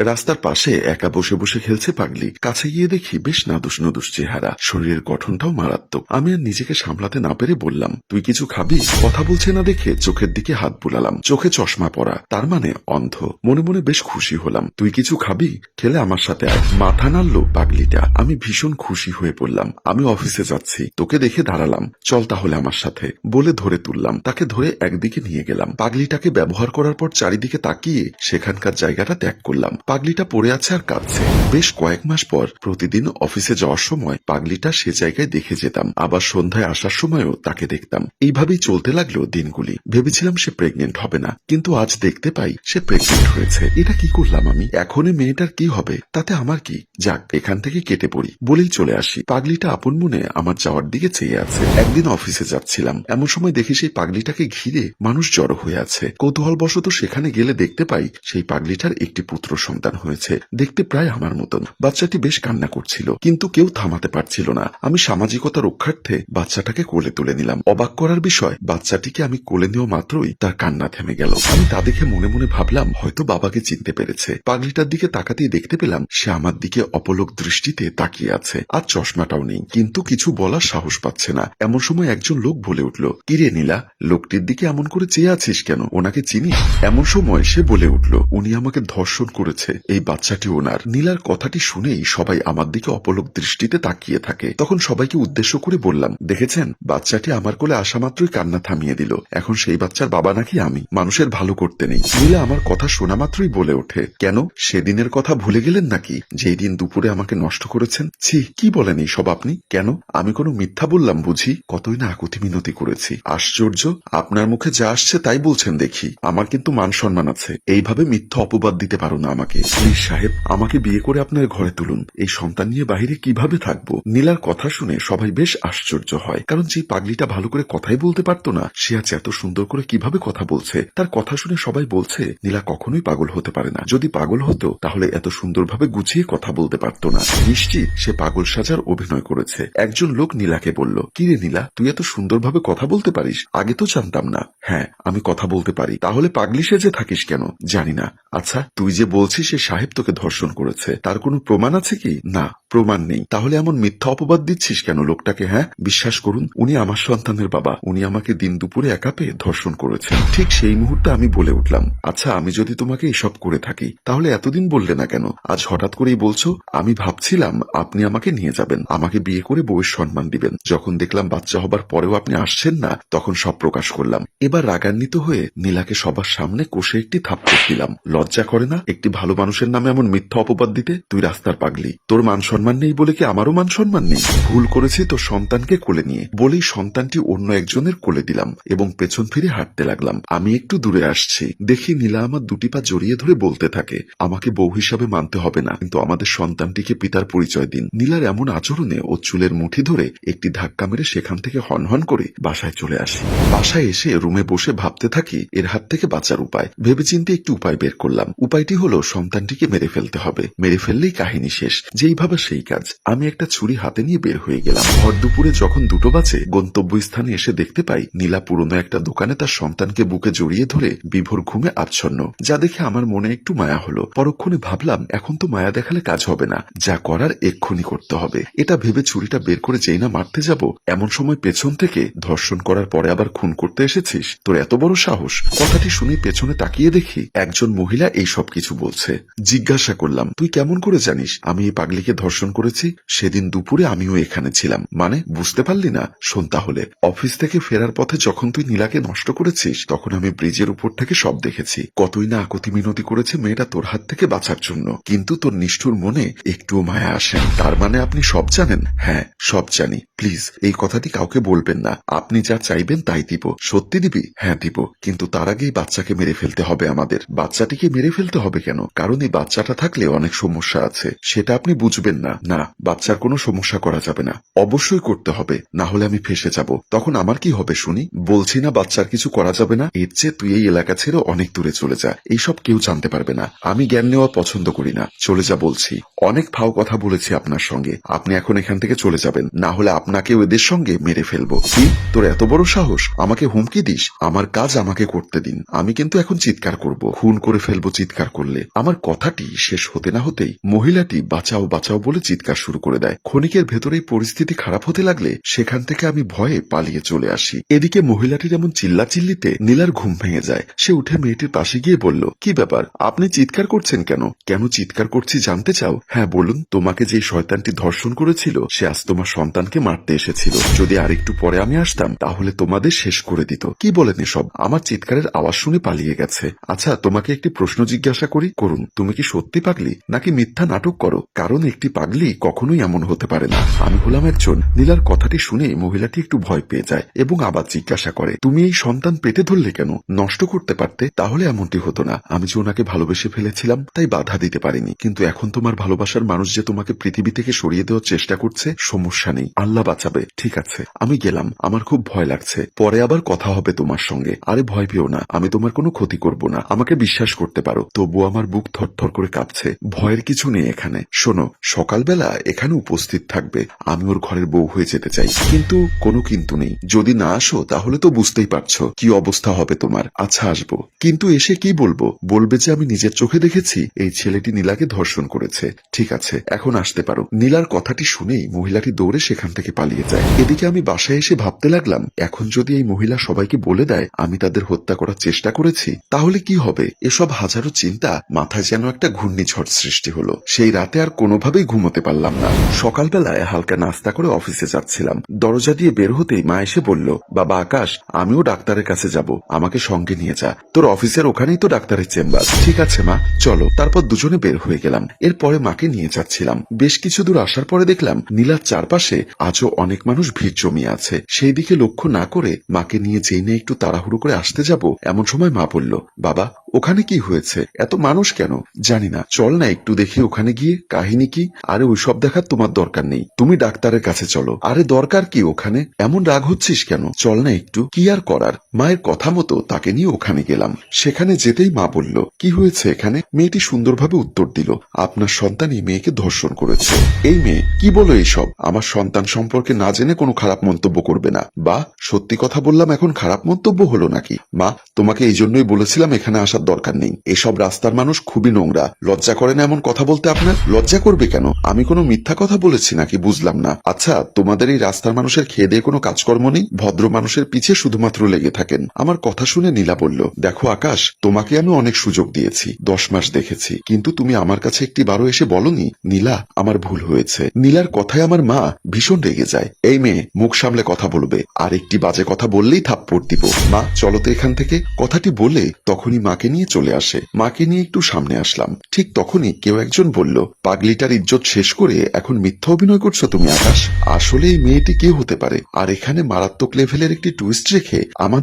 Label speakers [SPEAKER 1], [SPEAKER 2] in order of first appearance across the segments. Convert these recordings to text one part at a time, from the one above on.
[SPEAKER 1] রাস্তার পাশে একা বসে বসে খেলছে পাগলি। কাছে গিয়ে দেখি বেশ নাদুস নদুস চেহারা। শরীরের গঠনটাও মারাত্মক। আমি আর নিজেকে সামলাতে না পেরে বললাম, তুই কিছু খাবি? কথা বলছে না দেখে চোখের দিকে হাত বুলালাম। চোখে চশমা পরা। তার মানে অন্ধ। মনে মনে বেশ খুশি হলাম। তুই কিছু খাবি? খেলে আমার সাথে আয়। মাথা নাড়লো পাগলিটা। আমি ভীষণ খুশি হয়ে পড়লাম। আমি অফিসে যাচ্ছি। তোকে দেখে দাঁড়ালাম। চল তাহলে আমার সাথে। বলে ধরে তুললাম। তাকে ধরে একদিকে নিয়ে গেলাম। পাগলিটাকে ব্যবহার করার পর চারিদিকে তাকিয়ে সেখানকার জায়গাটা ত্যাগ করলাম। পাগলিটা পড়ে আছে আর কাঁদছে। বেশ কয়েক মাস পর প্রতিদিন অফিসে যাওয়ার সময় পাগলিটা সে জায়গায় দেখে যেতাম। আবার সন্ধ্যায় আসার সময়ও তাকে দেখতাম। এইভাবেই চলতে লাগল দিনগুলি। ভেবেছিলাম সে প্রেগনেন্ট হবে না, কিন্তু আজ দেখতে পাই সে প্রেগনেন্ট হয়েছে। এটা কি করলাম আমি? এখনই মেয়েটার কি হবে? তাতে আমার কি? যাক, এখান থেকে কেটে পড়ি। বলেই চলে আসি। পাগলিটা আপন মনে আমার যাওয়ার দিকে চেয়ে আছে। একদিন অফিসে যাচ্ছিলাম। এমন সময় দেখি সেই পাগলিটাকে ঘিরে মানুষ জড়ো হয়ে আছে। কৌতূহলবশত সেখানে গেলে দেখতে পাই সেই পাগলিটার একটি পুত্র সন্তান। হয়েছে। দেখতে প্রায় আমার মতন। বাচ্চাটি বেশ কান্না করছিল, কিন্তু কেউ থামাতে পারছিল না। আমি সামাজিকতা রক্ষার্থে বাচ্চাটাকে কোলে তুলে নিলাম। অবাক করার বিষয়, বাচ্চাটিকে আমি কোলে নেওয়া মাত্রই তার কান্না থেমে গেল। আমি তা দেখে মনে মনে ভাবলাম, হয়তো বাবাকে চিনতে পেরেছে। পাগলিটার দিকে তাকাতেই দেখতে পেলাম, সে আমার দিকে অপলক দৃষ্টিতে তাকিয়ে আছে, আর চশমাটাও নেই। কিন্তু কিছু বলার সাহস পাচ্ছে না। এমন সময় একজন লোক বলে উঠল, কিরে নীলা, লোকটির দিকে এমন করে চেয়ে আছিস কেন? ওনাকে চিনি এমন সময় সে বলে উঠল, উনি আমাকে ধর্ষণ করেছে। এই বাচ্চাটি ওনার। নীলার কথাটি শুনেই সবাই আমার দিকে অপলক দৃষ্টিতে তাকিয়ে থাকে। তখন সবাইকে উদ্দেশ্য করে বললাম, দেখেছেন? বাচ্চাটি আমার কোলে আসা মাত্রই কান্না থামিয়ে দিল। এখন সেই বাচ্চার বাবা নাকি আমি। মানুষের ভালো করতে নেই। নীলা আমার কথা শোনা মাত্রই বলে ওঠে, কেন? সেদিনের কথা ভুলে গেলেন নাকি? যেই দিন দুপুরে আমাকে নষ্ট করেছেন? ছি, কি বলেন এই সব আপনি? কেন? আমি কোনো মিথ্যা বললাম বুঝি? কতই না আকুতি মিনতি করেছি। আশ্চর্য, আপনার মুখে যা আসছে তাই বলছেন দেখি। আমার কিন্তু মান সম্মান আছে। এইভাবে মিথ্যা অপবাদ দিতে পারো না আমাকে। প্লিজ সাহেব, আমাকে বিয়ে করে আপনার ঘরে তুলুন। এই সন্তান নিয়ে বাহিরে কীভাবে থাকব? নীলার কথা শুনে সবাই বেশ আশ্চর্য হয়। কারণ যে পাগলিটা ভালো করে কথাই বলতে পারতো না, সে আজ এত সুন্দর করে কীভাবে কথা বলছে? তার কথা শুনে সবাই বলছে, নীলা কখনোই পাগল হতে পারে না। যদি পাগল হতো, তাহলে এত সুন্দরভাবে গুছিয়ে কথা বলতে পারতো না। নিশ্চিত সে পাগল সাজার অভিনয় করেছে। একজন লোক নীলাকে বলল, কিরে নীলা, তুই এত সুন্দরভাবে কথা বলতে পারিস? আগে তো জানতাম না। হ্যাঁ আমি কথা বলতে পারি। তাহলে পাগলি সেজে থাকিস কেন? জানি না। আচ্ছা তুই যে বলছিস সে সাহেব তোকে ধর্ষণ করেছে। তার কোনো প্রমাণ আছে কি? না, প্রমাণ নেই। তাহলে এমন মিথ্যা অপবাদ দিচ্ছিস কেন লোকটাকে হ্যাঁ? বিশ্বাস করুন, উনি আমার সন্তানের বাবা। উনি আমাকে দিন দুপুরে একা পেয়ে ধর্ষণ করেছে। ঠিক সেই মুহূর্তে আমি বলে উঠলাম আচ্ছা আমি যদি তোমাকে এসব করে থাকি, তাহলে এতদিন বললে না কেন? আজ হঠাৎ করেই বলছো, আমি ভাবছিলাম আপনি আমাকে নিয়ে যাবেন, আমাকে বিয়ে করে বউয়ের সম্মান দিবেন। যখন দেখলাম বাচ্চা হবার পরেও আপনি আসছেন না, তখন সব প্রকাশ করলাম। এবার রাগান্বিত হয়ে নীলাকে সবার সামনে কষে একটি থাপ্পড় দিলাম। লজ্জা করে না? একটি ভালো মানুষের নামে এমন মিথ্যা অপবাদ দিতে তুই রাস্তার পাগলি। তোর মান সম্মান নেই বলে কি আমারও মান সম্মান নেই? ভুল করেছি তোর সন্তানকে কোলে নিয়ে। বলেই সন্তানটি অন্য একজনের কোলে দিলাম এবং পেছন ফিরে হাঁটতে লাগলাম। আমি একটু দূরে আসছি। দেখি নীলা আমার দুটি পা জড়িয়ে ধরে বলতে থাকে, আমাকে বউ হিসাবে মানতে হবে না, কিন্তু আমাদের সন্তানটিকে পিতার পরিচয় দিন। নীলার এমন আচরণে ও চুলের মুঠি ধরে একটি ধাক্কা মেরে সেখান থেকে হনহন করে বাসায় চলে আসি। বাসায় এসে রুমে বসে ভাবতে থাকি, এর হাত থেকে বাঁচার উপায়। ভেবেচিন্তে একটি উপায় বের করলাম। উপায়টি হলো সন্তানটিকে মেরে ফেলতে হবে। মেরে ফেললেই কাহিনী শেষ। যেইভাবে সেই কাজ। আমি একটা ছুরি হাতে নিয়ে বের হয়ে গেলাম। ভর দুপুরে যখন দুটো বাজে, গন্তব্যস্থানে এসে দেখতে পাই নীলা পুরনো একটা দোকানে তার সন্তানকে বুকে জড়িয়ে ধরে বিভোর ঘুমে আচ্ছন্ন। যা দেখে আমার মনে একটু মায়া হলো। পরক্ষণে ভাবলাম, এখন তো মায়া দেখালে কাজ হবে না। যা করার এক্ষুনি করতে হবে। এটা ভেবে ছুরিটা বের করে যেই না মারতে যাব, এমন সময় পেছন থেকে, ধর্ষণ করার পরে আবার খুন করতে এসেছিস? তোর এত বড় সাহস? কথাটি শুনে পেছনে তাকিয়ে দেখি, একজন মহিলা এই সব কিছু বলছে। জিজ্ঞাসা করলাম, তুই কেমন করে জানিস? আমি এই পাগলিকে ধর্ষণ করেছি, সেদিন দুপুরে আমিও এখানে ছিলাম। মানে বুঝতে পারলি না? শোন তাহলে, অফিস থেকে ফেরার পথে যখন তুই নীলাকে নষ্ট করেছিস, তখন আমি ব্রিজের উপর থেকে সব দেখেছি। কতই না আকতি মিনতি করেছে মেয়েটা তোর হাত থেকে বাঁচার জন্য। কিন্তু তোর নিষ্ঠুর মনে একটুও মায়া আসে তার মানে আপনি সব জানেন? হ্যাঁ সব জানি। প্লিজ, এই কথাটি কাউকে বলবেন না। আপনি যা চাইবেন তাই দিব। সত্যি দিবি? হ্যাঁ দিব। কিন্তু তার আগেই বাচ্চাকে মেরে ফেলতে হবে আমাদের। বাচ্চাটিকে মেরে ফেলতে হবে কেন? কারণ এই বাচ্চাটা থাকলে অনেক সমস্যা আছে। সেটা আপনি বুঝবেন না। না, বাচ্চার কোনো সমস্যা করা যাবে না। অবশ্যই করতে হবে। না হলে আমি ফেসে যাব। তখন আমার কি হবে শুনি? বলছি না বাচ্চার কিছু করা যাবে না? এর চেয়ে তুই এই এলাকা ছেড়ে অনেক দূরে চলে যা। এইসব কেউ জানতে পারবে না। আমি জ্ঞান নেওয়া পছন্দ করি না। চলে যা বলছি। অনেক ফাও কথা বলেছি আপনার সঙ্গে। আপনি এখন এখান থেকে চলে যাবেন। না হলে আপনাকে ওদের সঙ্গে মেরে ফেলব। কি? তোর এত বড় সাহস? আমাকে হুমকি দিস? আমার কাজ আমাকে করতে দিন। আমি কিন্তু এখন চিৎকার করব। খুন করে ফেলব চিৎকার করলে। আমার আমার কথাটি শেষ হতে না হতেই মহিলাটি বাঁচাও বাঁচাও বলে চিৎকার শুরু করে দেয়। ক্ষণিকের ভেতরেই পরিস্থিতি খারাপ হতে লাগলে সেখান থেকে আমি ভয়ে পালিয়ে চলে আসি। এদিকে মহিলাটির এমন চিল্লাচিল্লিতে নীলার ঘুম ভেঙে যায়, সে উঠে মেয়েটির পাশে গিয়ে বলল, কি ব্যাপার? আপনি চিৎকার করছেন কেন? কেন চিৎকার করছি জানতে চাও? হ্যাঁ বলুন, তোমাকে যে শয়তানটি ধর্ষণ করেছিল, সে আজ তোমার সন্তানকে মারতে এসেছিল। যদি আরেকটু পরে আমি আসতাম, তাহলে তোমাদের শেষ করে দিত। কি বলেন এসব? আমার চিৎকারের আওয়াজ শুনে পালিয়ে গেছে। আচ্ছা তোমাকে একটি প্রশ্ন জিজ্ঞাসা করি করুন। তুমি কি সত্যি পাগলি? নাকি মিথ্যা নাটক করো? কারণ একটি পাগলি কখনোই এমন হতে পারে না। আমি হলাম একজন। নীলার কথাটি শুনে মহিলাটি একটু ভয় পেয়ে যায় এবং আবার জিজ্ঞাসা করে, তুমি এই সন্তান পেটে ধরলে কেন? নষ্ট করতে পারতে? তাহলে এমনটি হতো না। আমি যে ওনাকে ভালোবেসে ফেলেছিলাম, তাই বাধা দিতে পারিনি। কিন্তু এখন তোমার ভালোবাসার মানুষ যে তোমাকে পৃথিবী থেকে সরিয়ে দেওয়ার চেষ্টা করছে, সমস্যা নেই। আল্লাহ বাঁচাবে। ঠিক আছে। আমি গেলাম। আমার খুব ভয় লাগছে। পরে আবার কথা হবে তোমার সঙ্গে। আরে ভয় পেও না। আমি তোমার কোনো ক্ষতি করব না। আমাকে বিশ্বাস করতে পারো। তবু আমার বুক থরথর করে কাঁপছে। ভয়ের কিছু নেই এখানে। শোনো, সকালবেলা এখানে উপস্থিত থাকবে। আমি ওর ঘরের বউ হয়ে যেতে চাই। কিন্তু কোনো কিন্তু নেই। যদি না আসো, তাহলে তো বুঝতেই পারছ কি অবস্থা হবে তোমার। আচ্ছা আসব। কিন্তু এসে কি বলব? বলবে যে আমি নিজের চোখে দেখেছি, এই ছেলেটি নীলাকে ধর্ষণ করেছে। ঠিক আছে, এখন আসতে পারো। নীলার কথাটি শুনেই মহিলাটি দৌড়ে সেখান থেকে পালিয়ে যায়। এদিকে আমি বাসায় এসে ভাবতে লাগলাম, এখন যদি এই মহিলা সবাইকে বলে দেয়, আমি তাদের হত্যা করার চেষ্টা করেছি, তাহলে কি হবে? এসব হাজারো চিন্তা মাথায় যেন একটা ঘূর্ণিঝড় সৃষ্টি হলো। সেই রাতে আর কোনোভাবেই ঘুমোতে পারলাম না। সকালবেলায় হালকা নাস্তা করে অফিসে যাচ্ছিলাম। দরজা দিয়ে বের হতেই মা এসে বলল, বাবা আকাশ, আমিও ডাক্তারের কাছে যাব। আমাকে সঙ্গে নিয়ে যা। তোর অফিসের ওখানেই তো ডাক্তারের চেম্বার। ঠিক আছে, মা, চলো। তারপর দুজনে বের হয়ে গেলাম। এরপরে মাকে নিয়ে যাচ্ছিলাম। বেশ কিছু দূর আসার পরে দেখলাম, নীলার চারপাশে আজও অনেক মানুষ ভিড় জমিয়ে আছে। সেই দিকে লক্ষ্য না করে মাকে নিয়ে যেই না একটু তাড়াহুড়ো করে আসতে যাব, এমন সময় মা বলল, বাবা ওখানে কি হয়েছে? এত মানুষ কেন? জানি না। চল না একটু দেখি ওখানে গিয়ে, কাহিনী কি? আরে ওইসব দেখার তোমার দরকার নেই। তুমি ডাক্তারের কাছে চলো। আরে দরকার কি ওখানে? এমন রাগ হচ্ছিস কেন? চল না একটু। কি আর করার? মায়ের কথা মতো তাকে নিয়ে ওখানে গেলাম। সেখানে যেতেই মা বলল, কি হয়েছে এখানে? মেয়েটি সুন্দরভাবে উত্তর দিল, আপনার সন্তানই মেয়েকে ধর্ষণ করেছে। এই মেয়ে, কি বলো এইসব? আমার সন্তান সম্পর্কে না জেনে কোনো খারাপ মন্তব্য করবে না। বা, সত্যি কথা বললাম, এখন খারাপ মন্তব্য হলো নাকি? মা, তোমাকে এই জন্যই বলেছিলাম এখানে আসার দরকার নেই। এসব রাস্তার মানুষ খুবই নোংরা। লজ্জা করে না এমন কথা বলতে আপনার? লজ্জা করবে কেন? আমি কোনো মিথ্যা কথা বলেছি নাকি? বুঝলাম না। আচ্ছা তোমাদের এই রাস্তার মানুষের খেয়ে দিয়ে কোনো কাজকর্ম নেই? ভদ্র মানুষের পিছে শুধুমাত্র লেগে থাকেন। আমার কথা শুনে নীলা বলল, দেখো আকাশ, তোমাকে আমি অনেক সুযোগ দিয়েছি, দশ মাস দেখেছি, কিন্তু তুমি আমার কাছে একটি বারো এসে বলনি। নীলা, আমার ভুল হয়েছে। নীলার কথায় আমার মা ভীষণ রেগে যায়। এই মেয়ে, মুখ সামলে কথা বলবে, আর একটি বাজে কথা বললেই থাপ্পড় দিব। মা, চলো তো এখান থেকে। কথাটি বলে তখনই মাকে নিয়ে চলে আসে। মাকে নিয়ে একটু সামনে আসলাম। ঠিক তখনই কেউ একজন বলল, পাগলিটার ইজ্জত শেষ করে এখন মিথ্যা অভিনয় করছ তুমি, আকাশ। আসলে এই মেয়েটি কে হতে পারে? আর এখানে মারাত্মক লেভেলের একটি টুইস্ট রেখে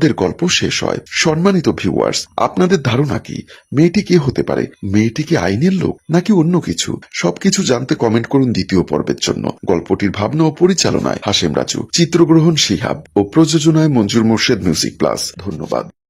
[SPEAKER 1] আমাদের গল্প শেষ হয়। সম্মানিত ভিউয়ার্স আপনাদের ধারণা কি? মেয়েটি কে হতে পারে? মেয়েটি কি আইনের লোক, নাকি অন্য কিছু? সবকিছু জানতে কমেন্ট করুন দ্বিতীয় পর্বের জন্য। গল্পটির ভাবনা ও পরিচালনায় হাসেম রাজু, চিত্রগ্রহণ শিহাব ও প্রযোজনায় মঞ্জুর মোর্শেদ মিউজিক প্লাস ধন্যবাদ।